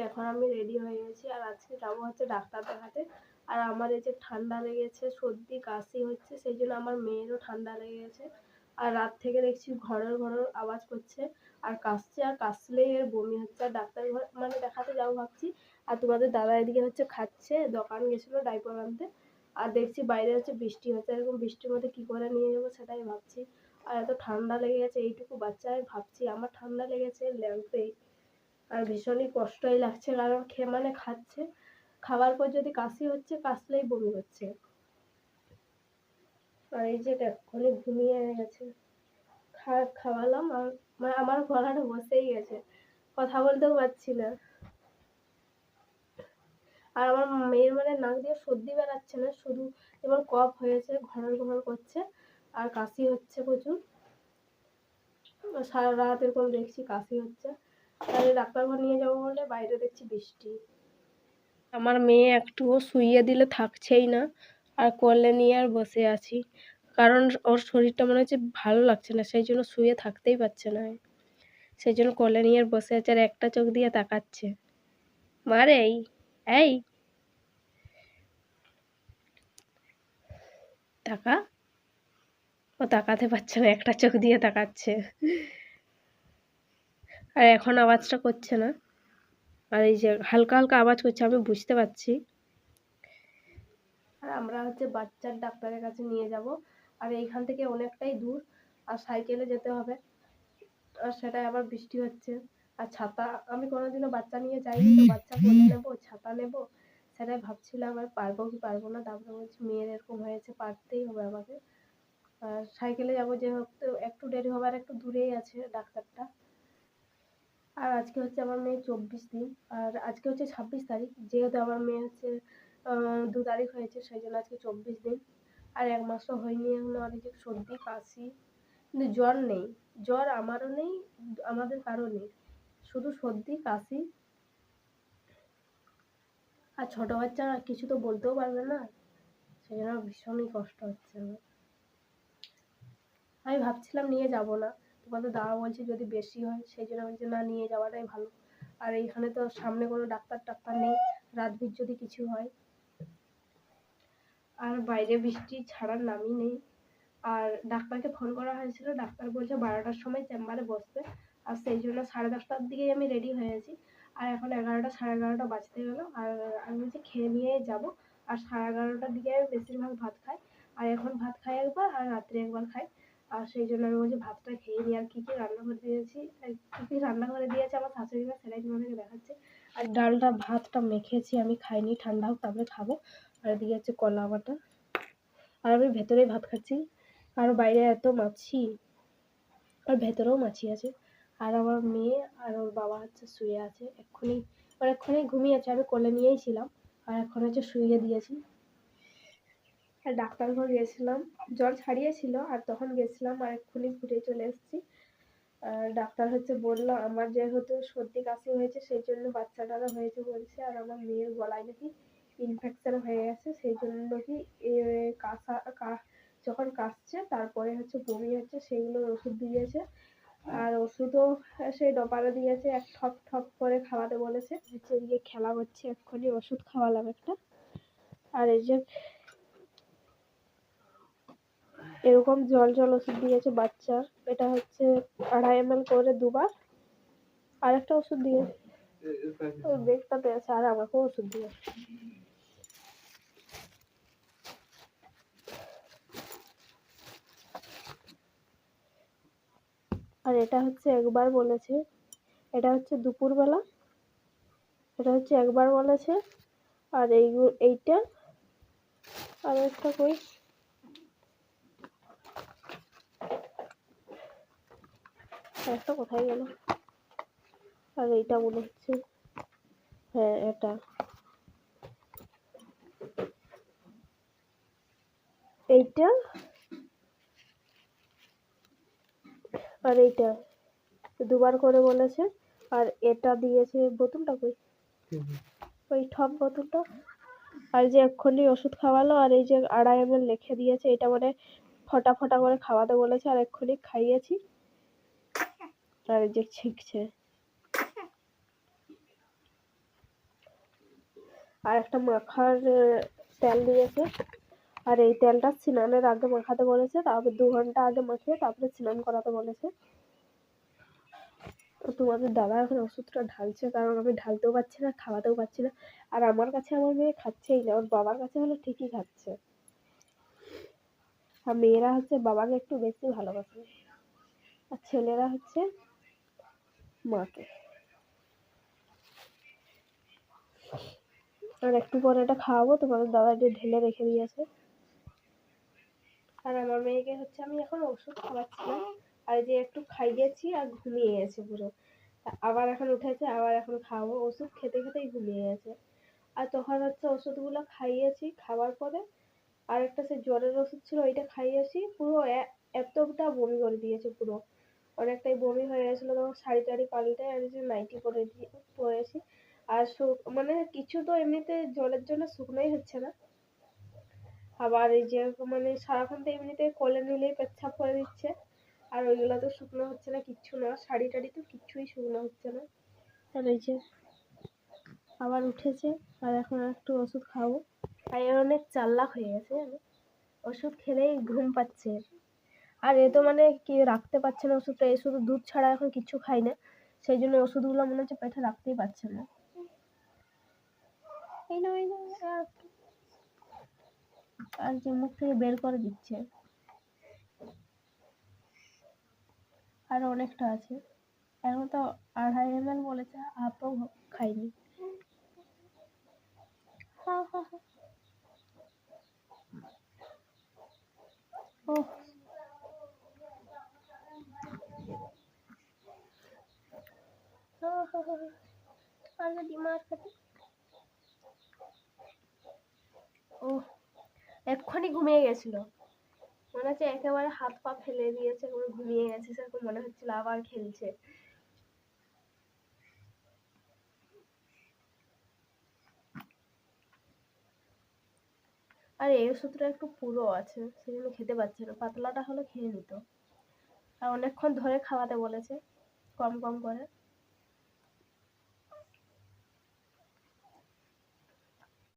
এখন আমি রেডি হয়ে গেছি। আর আজকে যাব হচ্ছে ডাক্তার দেখাতে। আর আমার এই যে ঠান্ডা লেগেছে, সর্দি, কাশি হচ্ছে, সেই জন্য আমার মেয়েরও ঠান্ডা লেগে গেছে আর রাত থেকে দেখছি ঘরের ঘরের আওয়াজ করছে। আর কাশছে, আর কাশলেই এর বমি হচ্ছে। আর ডাক্তার ঘর মানে দেখাতে যাব ভাবছি। আর তোমাদের দাদা এদিকে হচ্ছে খাচ্ছে, দোকান গেছিল ডাইপার আনতে। আর দেখছি বাইরে হচ্ছে বৃষ্টি হচ্ছে। এরকম বৃষ্টির মধ্যে কী করে নিয়ে যাব সেটাই ভাবছি। আর এত ঠান্ডা লেগে গেছে, এইটুকু বাচ্চা আমি ভাবছি। আমার ঠান্ডা লেগেছে ল্যাম্পেই আর ভীষণই কষ্টই লাগছে, কারণ খেয়ে মানে খাচ্ছে। খাওয়ার পর যদি কাশি হচ্ছে, কাশলেই বমি হচ্ছে। আর এই যে এক্ষুনি ঘুমিয়ে গেছে। খা, খাওয়ালাম, আর মানে আমার গলাটা বসেই গেছে। কথা বলতেও পারছি না। আর আমার মেয়ের মানে নাক দিয়ে সর্দি বেরাচ্ছে না, শুধু এবার কফ হয়েছে ঘনর ঘনর করছে, আর কাশি হচ্ছে প্রচুর। সারা রাত এরকম দেখছি কাশি হচ্ছে। আর ডাক্তার ঘর নিয়ে যাব বলে বাইরে দেখছি বৃষ্টি। আমার মেয়ে একটুও শুইয়ে দিলে থাকছেই না, আর কোলে নিয়ে আর বসে আছি। কারণ ওর শরীরটা মনে হচ্ছে ভালো লাগছে না, সেই জন্য শুয়ে থাকতেই পারছে না। সেই জন্য কোলে নিয়ে আর বসে আছে আর একটা চোখ দিয়ে তাকাচ্ছে। মারে এই এই। তাকা। ও তাকাতে পারছে না, একটা চোখ দিয়ে তাকাচ্ছে। আর এখন আওয়াজটা করছে না। আর এই যে হালকা হালকা আওয়াজ করছে, আমি বুঝতে পারছি। আর আমরা হচ্ছে বাচ্চার ডাক্তারের কাছে নিয়ে যাব। আর এইখান থেকে অনেকটাই দূর, আর সাইকেলে যেতে হবে। আর সেটাই আবার বৃষ্টি হচ্ছে। আর ছাতা, আমি কোনোদিনও বাচ্চা নিয়ে যাইনি, তো বাচ্চা কোলে নেব, ছাতা নেব? সেটাই ভাবছিলাম, আর পারব কি পারব না? তারপরে বলছি, মেয়ের এরকম হয়েছে, পারতেই হবে আমাকে। আর সাইকেলে যাব যেহেতু একটু দেরি হবে, আর একটু দূরেই আছে ডাক্তারটা। আর আজকে হচ্ছে আমার মেয়ে চব্বিশ দিন। আর আজকে হচ্ছে ছাব্বিশ তারিখ, যেহেতু আমার মেয়ে হচ্ছে দু তারিখ হয়েছে, সেই জন্য আজকে চব্বিশ দিন। আর এক মাসও হয়নি এখনও যে সর্দি, কাশি, কিন্তু জ্বর নেই। জ্বর আমারও নেই, আমাদের কারও নেই। শুধু সর্দি, কাশি। আর ছোটো বাচ্চা কিছু তো বলতেও পারবে না, সেই জন্য ভীষণই কষ্ট হচ্ছে আমার। আমি ভাবছিলাম নিয়ে যাব না। তোমাদের দাদা বলছে যদি বেশি হয়, সেই জন্য বলছে, না, নিয়ে যাওয়াটাই ভালো। আর এইখানে তো সামনে কোনো ডাক্তার টাক্তার নেই রাত ভিড় যদি কিছু হয়। আর বাইরে বৃষ্টি ছাড়ার নামই নেই। আর ডাক্তারকে ফোন করা হয়েছিল, ডাক্তার বলছে বারোটার সময় চেম্বারে বসবে। আর সেই জন্য সাড়ে দশটার দিকেই আমি রেডি হয়ে হয়েছি। আর এখন এগারোটা, সাড়ে এগারোটা বাজতে গেলো। আর আমি বলছি, খেয়ে নিয়ে যাব। আর সাড়ে এগারোটার দিকে আমি বেশিরভাগ ভাত খাই। আর এখন ভাত খাই একবার, আর রাত্রে একবার খাই। আর সেই জন্য আমি বলছি ভাতটা খেয়ে নিই। আর কী কী রান্না করে দিয়েছি? আর কী কী রান্না করে দিয়েছে আমার শাশুড়ি মা সেটাই তোমাদেরকে দেখাচ্ছে। আর ডালটা, ভাতটা মেখেছি, আমি খাইনি ঠান্ডা হোক তারপরে খাব। আর এদিকে হচ্ছে কলা বাটা। আর আমি ভেতরেই ভাত খাচ্ছি। আর বাইরে এত মাছি। আর ভেতরেও মাছি আছে। আর আমার মেয়ে আর ওর বাবা হচ্ছে শুয়ে আছে। এক্ষুনি এক্ষুনি ঘুমিয়েছে আমি কোলে নিয়েই ছিলাম। আর এখন হচ্ছে শুইয়ে দিয়েছি। আর ডাক্তার ঘর গেছিলাম। জ্বর ছাড়িয়েছিল আর তখন গেছিলাম আর এক্ষুনি ঘুরে চলে এসেছি। আর ডাক্তার হচ্ছে বলল, আমার যেহেতু সর্দি কাশি হয়েছে, সেই জন্য বাচ্চাটারও হয়েছে বলছে আর আমার মেয়ের গলায় নাকি ইনফেকশান হয়ে গেছে, সেই জন্য কি কাশা যখন কাশছে তারপরে হচ্ছে বমি হচ্ছে সেইগুলোর ওষুধ দিয়েছে। আর ওষুধও সেই ডপারে দিয়েছে, এক ঠপ ঠপ করে খাওয়াতে বলেছে। হচ্ছে খেলা করছে এক্ষুনি ওষুধ খাওয়ালাম একটা। আর এই যে এরকম জল জল ওষুধ দিয়েছে বাচ্চার এটা হচ্ছে আড়াই এম করে দুবার। আর একটা ওষুধ দিয়েছে ওই বেগটাতে আছে আর আমাকেও ওষুধ দিয়েছে আর এটা হচ্ছে একবার বলেছে। এটা হচ্ছে দুপুরবেলা। এটা হচ্ছে একবার বলেছে। আর এই, এইটা। আর একটা কই? একটা কোথায় গেল? আর এইটা মনে হচ্ছে হ্যাঁ এটা। এইটা? আর এইটা দুবার করে বলেছে আর এটা দিয়েছে বোতলটা কই? ওই ঠপ বোতলটা। আর যে এক্ষুনি ওষুধ খাওয়ালো আর এই যে আড়াই এম লিখে দিয়েছে এটা মানে ফটা ফটা করে খাওয়াতে বলেছে আর এক্ষুনি খাইয়েছি। যে ছিঁকছে। আর একটা মাখার তেল দিয়েছে। আর এই তেলটা স্নানের আগে মাখাতে বলেছে, তারপর দু ঘণ্টা আগে মাখিয়ে তারপরে স্নান করাতে বলেছে। তোমাদের দাদা এখন ওষুধটা ঢালছে, কারণ আমি ঢালতেও পারছি না, খাওয়াতেও পারছি না। আর আমার কাছে আমার মেয়ে খাচ্ছেই না, ওর বাবার কাছে হলে ঠিকই খাচ্ছে। আর মেয়েরা হচ্ছে বাবাকে একটু বেশি ভালোবাসে। আর ছেলেরা হচ্ছে মাকে। আর একটু পরে এটা খাওয়াবো তোমাদের দাদা এটা ঢেলে রেখে দিয়েছে। আর আমার মেয়েকে হচ্ছে আমি এখন ওষুধ খাওয়াচ্ছি না। আর যে একটু খাইয়েছি আর ঘুমিয়ে গেছে পুরো। আবার এখন উঠেছে, আবার এখন খাওয়াবো। ওষুধ খেতে খেতেই ঘুমিয়ে গেছে। আর তখন হচ্ছে ওষুধগুলো খাইয়েছি খাওয়ার পরে। আর একটা সে জ্বরের ওষুধ ছিল, ওইটা খাইয়েছি। পুরো এতটা বমি করে দিয়েছে পুরো। অনেকটাই বমি হয়ে গেছিল, তখন শাড়ি টাড়ি পাল্টে এই যে নাইটি পরে দিয়ে, পরেছি। আর মানে কিছু তো এমনিতে জলের জন্য শুকনোই হচ্ছে না। আবার এই যে মানে সারাক্ষণ তো এমনিতে কোলে নিলেই পেচ্ছাপ করে দিচ্ছে। আর ওইগুলো তো শুকনো হচ্ছে না, কিচ্ছু না। শাড়ি টাড়ি তো কিচ্ছুই শুকনো হচ্ছে না। আর এই যে, আবার উঠেছে। আর এখন একটু ওষুধ খাব। তাই অনেক চাল্লাক হয়ে গেছে জানো? ওষুধ খেলেই ঘুম পাচ্ছে। আর এ তো মানে কি রাখতে পারছে না ওষুধটা এ শুধু দুধ ছাড়া এখন কিছু খাই না সেই জন্য ওষুধগুলো মনে হচ্ছে পেটে রাখতেই পারছে না। আর যে মুখ থেকে বের করে দিচ্ছে। আর অনেকটা আছে। এখন তো আড়াই এম এল বলেছে হাফও খাইনি হা হা হা ওহ হা হা হা মার খাতে ও, এক্ষুনি ঘুমিয়ে গেছিল। মনে হচ্ছে একেবারে হাত পা ফেলে দিয়েছে ঘুমিয়ে গেছে, সেরকম মনে হচ্ছিল আবার খেলছে। আর, এই ওষুধটা একটু পুরো আছে সেই জন্য খেতে পারছে না। পাতলাটা হলে খেয়ে নিত। আর অনেকক্ষণ ধরে খাওয়াতে বলেছে, কম কম করে।